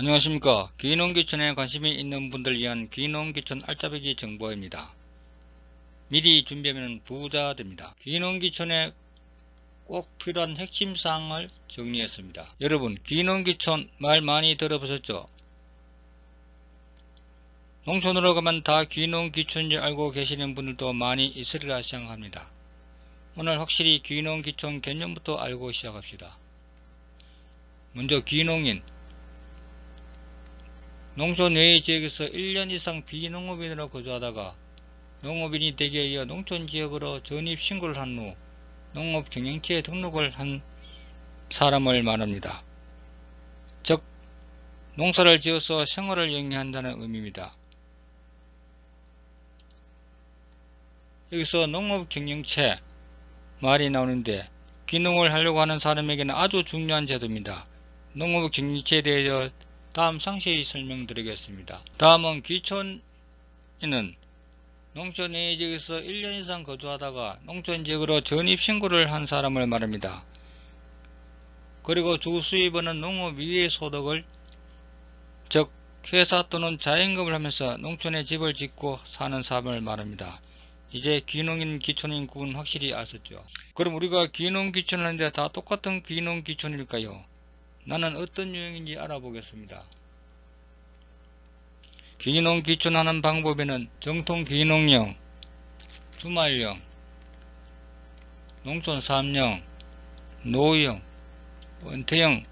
안녕하십니까 귀농귀촌에 관심이 있는 분들 위한 귀농귀촌 알짜배기 정보입니다. 미리 준비하면 부자 됩니다. 귀농귀촌에 꼭 필요한 핵심 사항을 정리했습니다. 여러분 귀농귀촌 말 많이 들어보셨죠? 농촌으로 가면 다 귀농귀촌인 줄 알고 계시는 분들도 많이 있으리라 생각합니다. 오늘 확실히 귀농귀촌 개념부터 알고 시작합시다. 먼저 귀농인 농촌 외의 지역에서 1년 이상 비농업인으로 거주하다가 농업인이 되기 위해 농촌 지역으로 전입 신고를 한 후 농업 경영체에 등록을 한 사람을 말합니다. 즉, 농사를 지어서 생활을 영위한다는 의미입니다. 여기서 농업 경영체 말이 나오는데 귀농을 하려고 하는 사람에게는 아주 중요한 제도입니다. 농업 경영체에 대해서 다음 상세히 설명드리겠습니다. 다음은 귀촌인은 농촌 외 지역에서 1년 이상 거주하다가 농촌 지역으로 전입 신고를 한 사람을 말합니다. 그리고 주 수입원은 농업 위의 소득을 즉 회사 또는 자연금을 하면서 농촌에 집을 짓고 사는 사람을 말합니다. 이제 귀농인 귀촌인 구분 확실히 아셨죠? 그럼 우리가 귀농 귀촌을 하는데 다 똑같은 귀농 귀촌일까요? 나는 어떤 유형인지 알아보겠습니다. 귀농 귀촌하는 방법에는 정통 귀농형, 주말형, 농촌 3형, 노후형, 은퇴형으로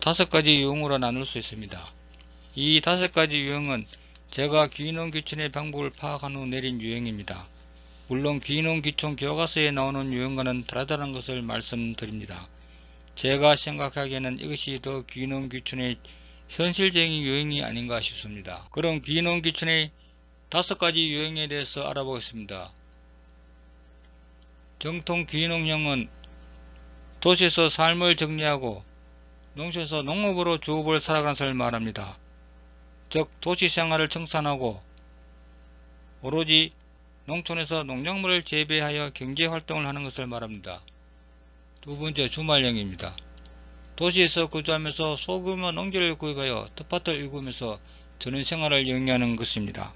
다섯 가지 유형으로 나눌 수 있습니다. 이 다섯 가지 유형은 제가 귀농 귀촌의 방법을 파악한 후 내린 유형입니다. 물론 귀농 귀촌 교과서에 나오는 유형과는 다르다는 것을 말씀드립니다. 제가 생각하기에는 이것이 더 귀농귀촌의 현실적인 유형이 아닌가 싶습니다. 그럼 귀농귀촌의 다섯 가지 유형에 대해서 알아보겠습니다. 정통 귀농형은 도시에서 삶을 정리하고 농촌에서 농업으로 주업을 살아가는 것을 말합니다. 즉 도시 생활을 청산하고 오로지 농촌에서 농작물을 재배하여 경제 활동을 하는 것을 말합니다. 두 번째 주말형입니다. 도시에서 거주하면서 소규모 농지를 구입하여 텃밭을 일구면서 저는 생활을 영위하는 것입니다.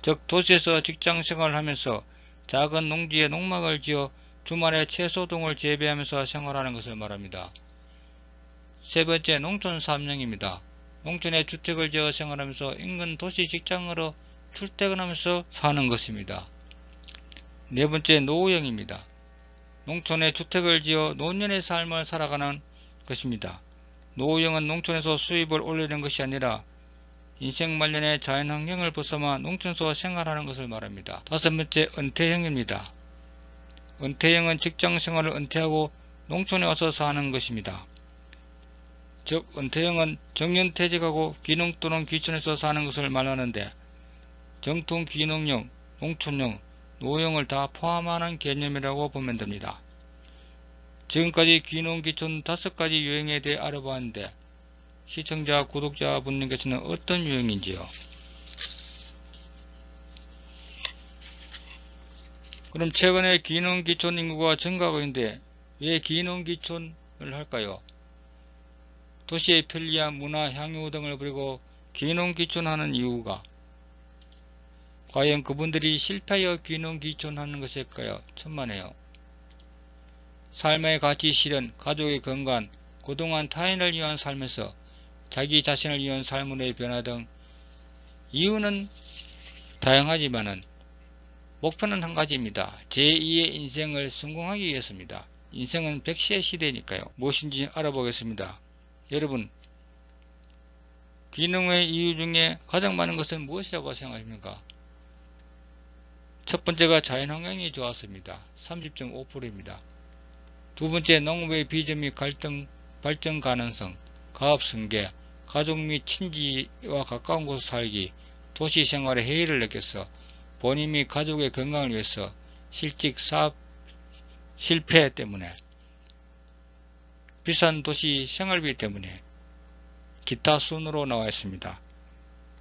즉 도시에서 직장 생활을 하면서 작은 농지에 농막을 지어 주말에 채소 등을 재배하면서 생활하는 것을 말합니다. 세 번째 농촌 삼령입니다. 농촌에 주택을 지어 생활하면서 인근 도시 직장으로 출퇴근하면서 사는 것입니다. 네 번째 노후형입니다. 농촌에 주택을 지어 노년의 삶을 살아가는 것입니다. 노후형은 농촌에서 수입을 올리는 것이 아니라 인생 말년에 자연환경을 벗어나 농촌에서 생활하는 것을 말합니다. 다섯 번째 은퇴형입니다. 은퇴형은 직장 생활을 은퇴하고 농촌에 와서 사는 것입니다. 즉 은퇴형은 정년퇴직하고 귀농 또는 귀촌에서 사는 것을 말하는데 정통 귀농형, 농촌형, 노형을 다 포함하는 개념이라고 보면 됩니다. 지금까지 귀농, 귀촌 다섯 가지 유형에 대해 알아보았는데 시청자, 구독자 분들께서는 어떤 유형인지요? 그럼 최근에 귀농, 귀촌 인구가 증가하고 있는데 왜 귀농, 귀촌을 할까요? 도시의 편리함, 문화, 향유 등을 버리고 귀농, 귀촌하는 이유가 과연 그분들이 실패하여 귀농 귀촌하는 것일까요? 천만에요. 삶의 가치 실현, 가족의 건강, 그동안 타인을 위한 삶에서 자기 자신을 위한 삶으로의 변화 등 이유는 다양하지만은 목표는 한 가지입니다. 제2의 인생을 성공하기 위해서입니다. 인생은 백시의 시대니까요. 무엇인지 알아보겠습니다. 여러분, 귀농의 이유 중에 가장 많은 것은 무엇이라고 생각하십니까? 첫 번째가 자연환경이 좋았습니다. 30.5%입니다. 두 번째 농업의 비전 및 갈등, 발전 가능성, 가업 승계, 가족 및 친지와 가까운 곳에 살기, 도시 생활에 해이를 느껴서 본인 및 가족의 건강을 위해서 실직 사업 실패 때문에 비싼 도시 생활비 때문에 기타 순으로 나와 있습니다.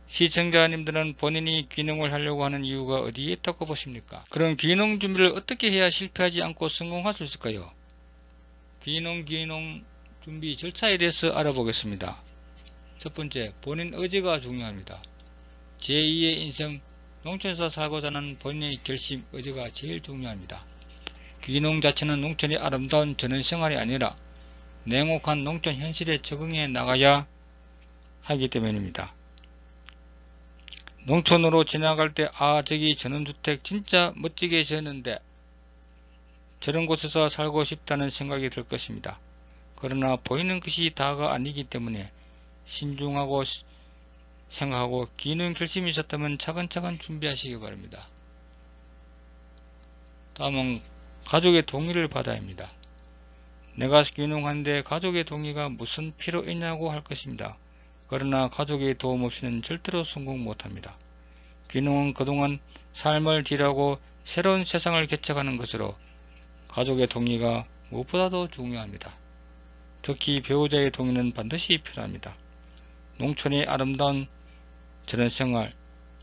시청자님들은 본인이 귀농을 하려고 하는 이유가 어디에 있다고 보십니까? 그럼 귀농 준비를 어떻게 해야 실패하지 않고 성공할 수 있을까요? 귀농 귀농 준비 절차에 대해서 알아보겠습니다. 첫 번째, 본인 의지가 중요합니다. 제2의 인생, 농촌에서 살고자 하는 본인의 결심, 의지가 제일 중요합니다. 귀농 자체는 농촌의 아름다운 전원 생활이 아니라 냉혹한 농촌 현실에 적응해 나가야 하기 때문입니다. 농촌으로 지나갈 때, 아, 저기 전원주택 진짜 멋지게 지었는데, 저런 곳에서 살고 싶다는 생각이 들 것입니다. 그러나 보이는 것이 다가 아니기 때문에 신중하고 생각하고 기능 결심이 있었다면 차근차근 준비하시기 바랍니다. 다음은 가족의 동의를 받아야 합니다. 내가 귀농하는데 가족의 동의가 무슨 필요 있냐고 할 것입니다. 그러나 가족의 도움 없이는 절대로 성공 못합니다. 귀농은 그동안 삶을 딜하고 새로운 세상을 개척하는 것으로 가족의 동의가 무엇보다도 중요합니다. 특히 배우자의 동의는 반드시 필요합니다. 농촌의 아름다운 저런생활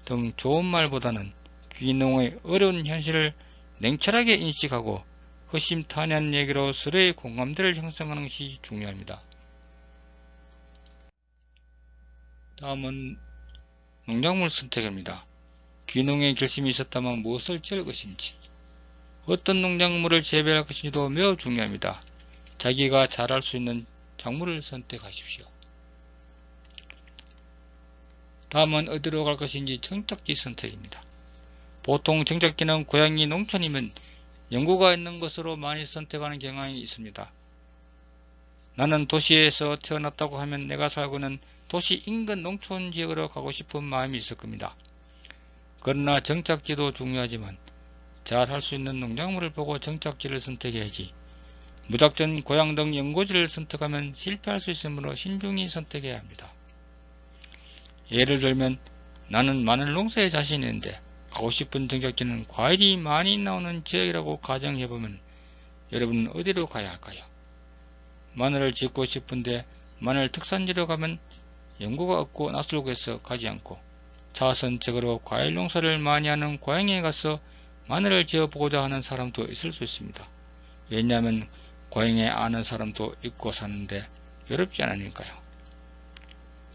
등 좋은 말보다는 귀농의 어려운 현실을 냉철하게 인식하고 허심탄회한 얘기로 서로의 공감대를 형성하는 것이 중요합니다. 다음은 농작물 선택입니다. 귀농의 결심이 있었다면 무엇을 지을 것인지 어떤 농작물을 재배할 것인지도 매우 중요합니다. 자기가 잘할 수 있는 작물을 선택하십시오. 다음은 어디로 갈 것인지 정착지 선택입니다. 보통 정착지는 고향이 농촌이면 연구가 있는 것으로 많이 선택하는 경향이 있습니다. 나는 도시에서 태어났다고 하면 내가 살고는 도시 인근 농촌 지역으로 가고 싶은 마음이 있을 겁니다. 그러나 정착지도 중요하지만 잘 할 수 있는 농작물을 보고 정착지를 선택해야지 무작정 고향 등 연고지를 선택하면 실패할 수 있으므로 신중히 선택해야 합니다. 예를 들면 나는 마늘 농사에 자신 있는데 가고 싶은 정착지는 과일이 많이 나오는 지역이라고 가정해보면 여러분은 어디로 가야 할까요? 마늘을 짓고 싶은데 마늘 특산지로 가면 연고가 없고 낯설고 해서 가지 않고 자선적으로 과일 농사를 많이 하는 고향에 가서 마늘을 지어 보고자 하는 사람도 있을 수 있습니다. 왜냐하면 고향에 아는 사람도 있고 사는데 외롭지 않으니까요.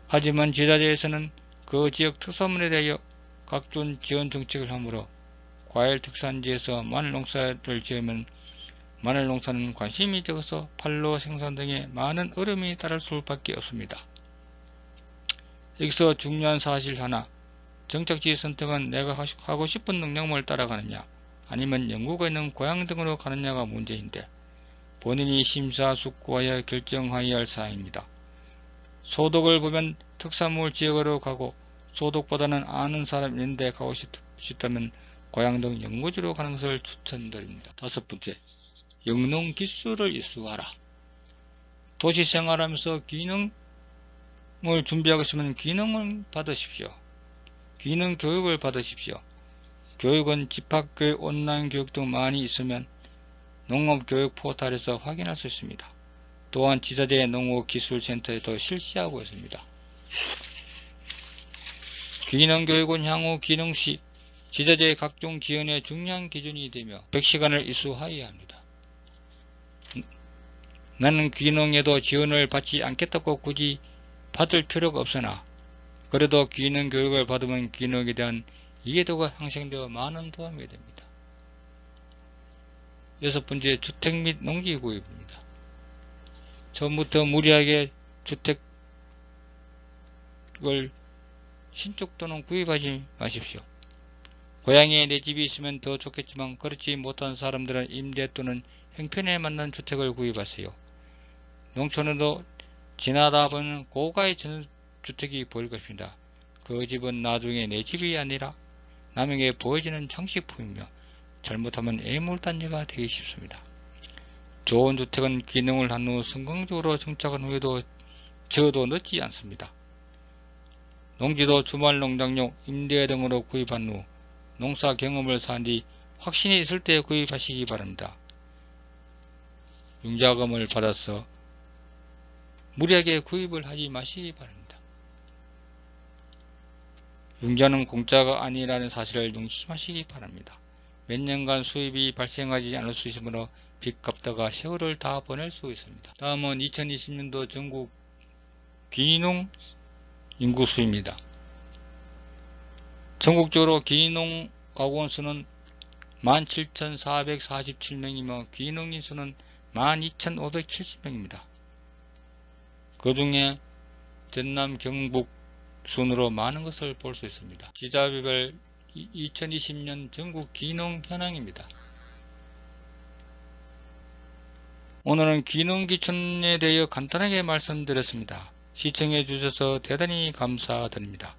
하지만 지자체에서는 그 지역 특산물에 대하여 각종 지원 정책을 하므로 과일 특산지에서 마늘 농사를 지으면 마늘 농사는 관심이 적어서 팔로 생산 등에 많은 어려움이 따를 수밖에 없습니다. 여기서 중요한 사실 하나 정착지 선택은 내가 하고 싶은 농작물을 따라가느냐 아니면 연구가 있는 고향 등으로 가느냐가 문제인데 본인이 심사숙고하여 결정하여야 할 사항입니다. 소득을 보면 특산물 지역으로 가고 소득보다는 아는 사람 있는데 가고 싶다면 고향 등 연구지로 가는 것을 추천드립니다. 다섯 번째, 영농 기술을 이수하라. 도시 생활하면서 기능 을 준비하고 있으면 기능을 받으십시오. 기능 교육을 받으십시오. 교육은 집합교육, 온라인 교육 등 많이 있으면 농업교육 포털에서 확인할 수 있습니다. 또한 지자체 농업기술센터에도 실시하고 있습니다. 기능교육은 향후 기능시 지자체의 각종 지원의 중요한 기준이 되며 100시간을 이수하여야 합니다. 나는 귀농에도 지원을 받지 않겠다고 굳이 받을 필요가 없으나 그래도 귀농 교육을 받으면 귀농에 대한 이해도가 향상되어 많은 도움이 됩니다. 여섯 번째 주택 및 농지 구입입니다. 처음부터 무리하게 주택을 신축 또는 구입하지 마십시오. 고향에 내 집이 있으면 더 좋겠지만 그렇지 못한 사람들은 임대 또는 형편에 맞는 주택을 구입하세요. 농촌에도 지나다 보면 고가의 주택이 보일 것입니다. 그 집은 나중에 내 집이 아니라 남에게 보여지는 장식품이며 잘못하면 애물단지가 되기 쉽습니다. 좋은 주택은 기능을 한 후 성공적으로 정착한 후에도 저도 늦지 않습니다. 농지도 주말 농장용 임대 등으로 구입한 후 농사 경험을 산뒤 확신이 있을 때 구입하시기 바랍니다. 융자금을 받아서 무리하게 구입을 하지 마시기 바랍니다. 융자는 공짜가 아니라는 사실을 명심하시기 바랍니다. 몇 년간 수입이 발생하지 않을 수 있으므로 빚 갚다가 세월을 다 보낼 수 있습니다. 다음은 2020년도 전국 귀농 인구수입니다. 전국적으로 기농 가구원 수는 17,447명이며 귀농인 수는 12,570명입니다. 그 중에 전남 경북 순으로 많은 것을 볼 수 있습니다. 지자비별 2020년 전국 귀농 현황입니다. 오늘은 귀농 기촌에 대해 간단하게 말씀드렸습니다. 시청해 주셔서 대단히 감사드립니다.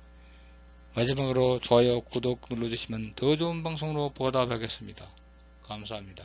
마지막으로 좋아요, 구독 눌러주시면 더 좋은 방송으로 보답하겠습니다. 감사합니다.